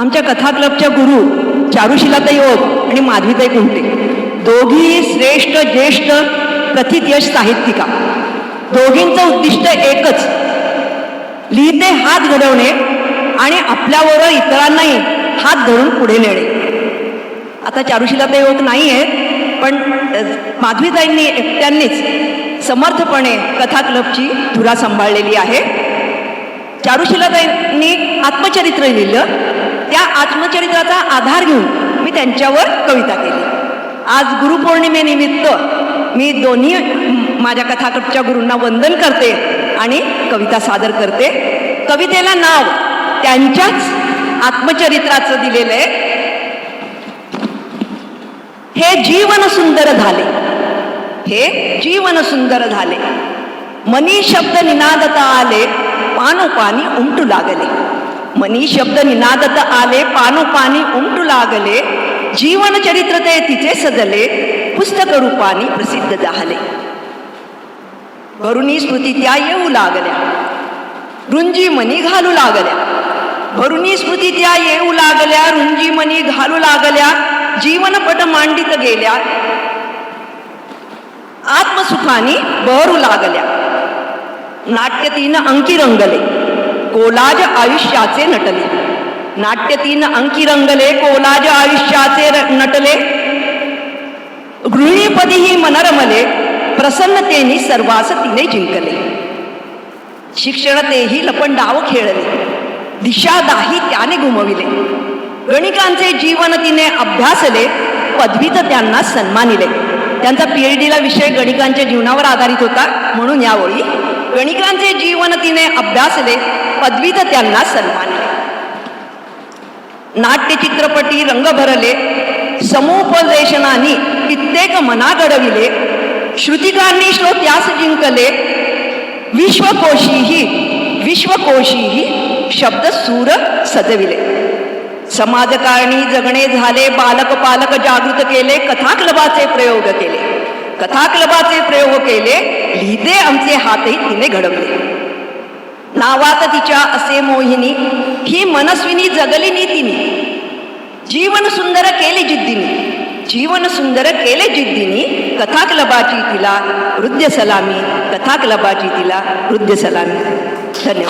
आमच्या कथा क्लबच्या गुरु चारुशिलाताई ओक आणि माधवीताई कुंटे. दोघी श्रेष्ठ ज्येष्ठ प्रथितयश साहित्यिका. दोघींचं उद्दिष्ट एकच. लिहिते हात घडवणे आणि आपल्याबरोबर इतरांनाही हात धरून पुढे नेणे. आता चारुशिलाताई ओक नाही आहेत पण माधवीताईंनी एकट्यांनीच समर्थपणे कथा क्लबची धुरा सांभाळलेली आहे. चारुशिलाताईंनी आत्मचरित्र लिहिलं. त्या आत्मचरित्राचा आधार घेऊन मी त्यांच्यावर कविता केली. आज गुरुपौर्णिमेनिमित्त मी दोन्ही माझ्या कथाकटच्या गुरूंना वंदन करते आणि कविता सादर करते. कवितेला नाव त्यांच्याच आत्मचरित्राचं दिलेलं आहे. हे जीवन सुंदर झाले. हे जीवन सुंदर झाले. मनी शब्द निनादता आले पानोपानी उमटू लागले. मनी शब्द निनादत आले पानोपानी उमटू लागले जीवन चरित्र ते तिचे सजले पुस्तक रूपानी प्रसिद्ध झाले. भरुणी स्मृती त्या येऊ लागल्या रुंजी मनी घालू लागल्या. भरुणी स्मृती त्या येऊ लागल्या रुंजी मनी घालू लागल्या जीवनपट मांडित गेल्या. आत्मसुखानी बहरू लागल्या. नाट्य तीन अंकी रंगले. कोलाज आयुष्याचे नटले. नाट्य तीन अंकी रंगले कोलाज आयुष्याचे नटले. गृहिणीपदीही मनरमले प्रसन्नतेने सर्वास तिने जिंकले. शिक्षण तेही खेळले दिशा दाही त्याने घुमविले गणिकांचे जीवन तिने अभ्यासले पदवीत त्यांना सन्मानिले. त्यांचा पीएच डीला विषय गणिकांच्या जीवनावर आधारित होता म्हणून यावेळी गणिकांचे जीवन तिने अभ्यासले पदवीत त्यांना सन्मानले नाट्य चित्रपटी रंग भरले समुपदेशनानी कित्येक मना घडविले श्रुतिकांनी श्रोत्यास जिंकले विश्वकोशीही विश्वकोशीही शब्द सूर सजविले. समाजकारणी जगणे झाले बालक पालक जागृत केले कथा क्लबाचे प्रयोग केले. कथा क्लबाचे प्रयोग केले लिहिते आमचे हातही तिने घडवले. नावात तिच्या असे मोहिनी ही मनस्विनी जगली नीतीने जीवन सुंदर केले जिद्दीने. जीवन सुंदर केले जिद्दीने कथा क्लबाची तिला वृद्ध सलामी कथा क्लबाची तिला वृद्ध सलामी धन्यवाद.